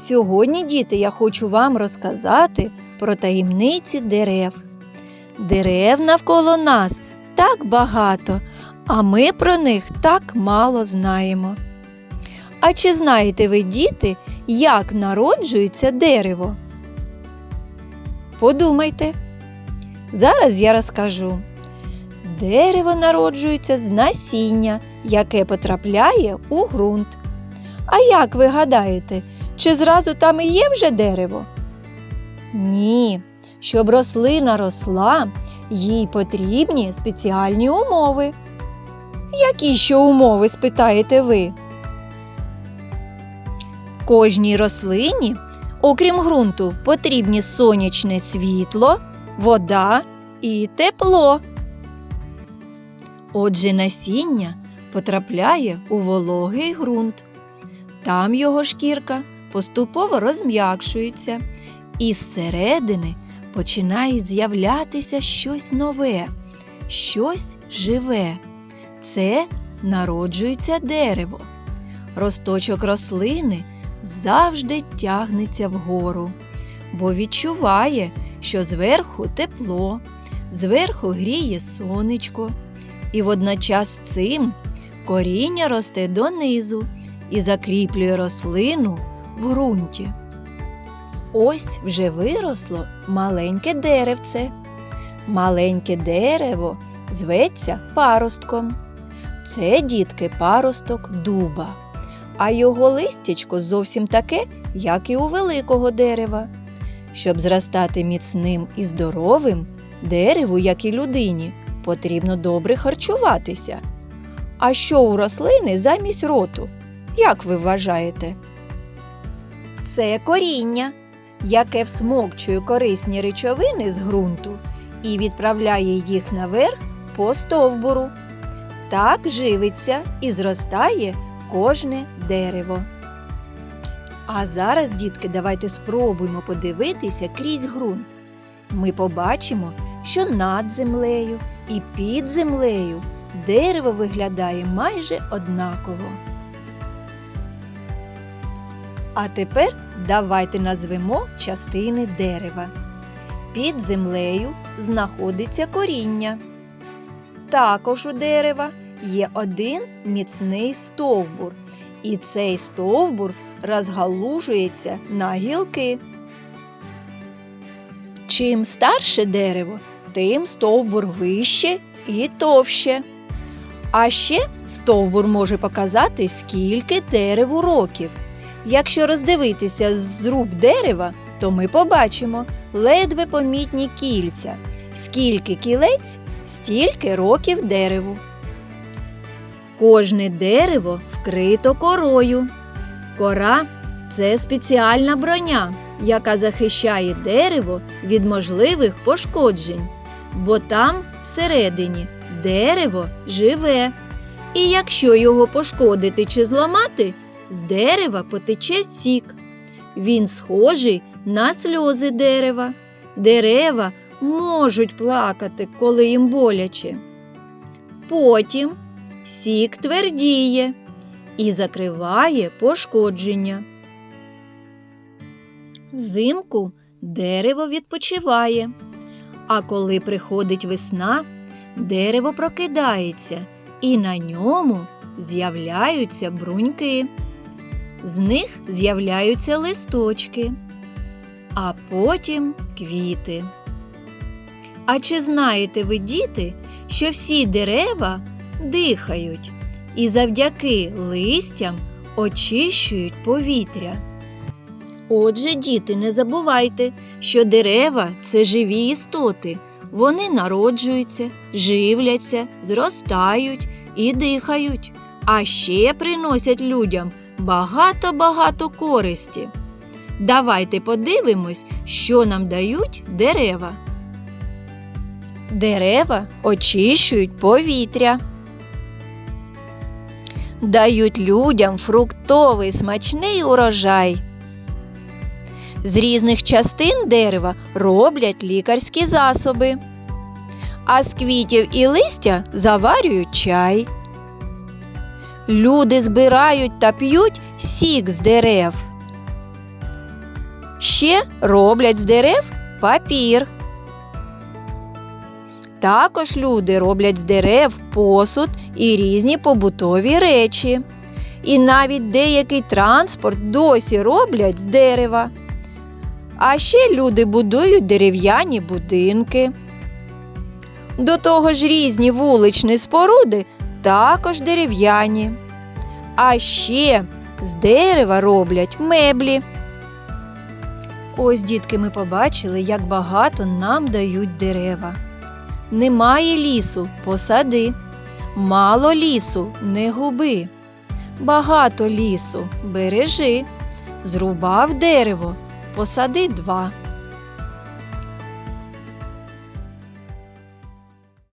Сьогодні, діти, я хочу вам розказати про таємниці дерев. Дерев навколо нас так багато, а ми про них так мало знаємо. А чи знаєте ви, діти, як народжується дерево? Подумайте. Зараз я розкажу. Дерево народжується з насіння, яке потрапляє у ґрунт. А як ви гадаєте, чи зразу там і є вже дерево? Ні. Щоб рослина росла, їй потрібні спеціальні умови. Які ще умови, спитаєте ви? Кожній рослині, окрім ґрунту, потрібні сонячне світло, вода і тепло. Отже, насіння потрапляє у вологий ґрунт. Там його шкірка поступово розм'якшується, і зсередини починає з'являтися щось нове, щось живе. Це народжується дерево. Росточок рослини завжди тягнеться вгору, бо відчуває, що зверху тепло, зверху гріє сонечко, і водночас цим коріння росте донизу і закріплює рослину в ґрунті. Ось вже виросло маленьке деревце. Маленьке дерево зветься паростком. Це дітки паросток дуба, а його листячко зовсім таке, як і у великого дерева. Щоб зростати міцним і здоровим, дереву, як і людині, потрібно добре харчуватися. А що у рослини замість роту? Як ви вважаєте? Це коріння, яке всмокчує корисні речовини з ґрунту і відправляє їх наверх по стовбуру. Так живиться і зростає кожне дерево. А зараз, дітки, давайте спробуємо подивитися крізь ґрунт. Ми побачимо, що над землею і під землею дерево виглядає майже однаково. А тепер давайте назвемо частини дерева. Під землею знаходиться коріння. Також у дерева є один міцний стовбур, і цей стовбур розгалужується на гілки. Чим старше дерево, тим стовбур вище і товще. А ще стовбур може показати, скільки дереву років. Якщо роздивитися з руб дерева, то ми побачимо ледве помітні кільця. Скільки кілець, стільки років дереву. Кожне дерево вкрито корою. Кора це спеціальна броня, яка захищає дерево від можливих пошкоджень, бо там всередині дерево живе. І якщо його пошкодити чи зламати, з дерева потече сік. Він схожий на сльози дерева. Дерева можуть плакати, коли їм боляче. Потім сік твердіє і закриває пошкодження. Взимку дерево відпочиває, а коли приходить весна, дерево прокидається і на ньому з'являються бруньки. З них з'являються листочки, а потім квіти. А чи знаєте ви, діти, що всі дерева дихають і завдяки листям очищують повітря? Отже, діти, не забувайте, що дерева це живі істоти. Вони народжуються, живляться, зростають і дихають, а ще приносять людям багато-багато користі. Давайте подивимось, що нам дають дерева. Дерева очищують повітря. Дають людям фруктовий смачний урожай. З різних частин дерева роблять лікарські засоби, а з квітів і листя заварюють чай. Люди збирають та п'ють сік з дерев. Ще роблять з дерев папір. Також люди роблять з дерев посуд і різні побутові речі. І навіть деякий транспорт досі роблять з дерева. А ще люди будують дерев'яні будинки. До того ж різні вуличні споруди також дерев'яні. А ще з дерева роблять меблі. Ось, дітки, ми побачили, як багато нам дають дерева. Немає лісу посади, мало лісу не губи. Багато лісу бережи, зрубав дерево, посади два.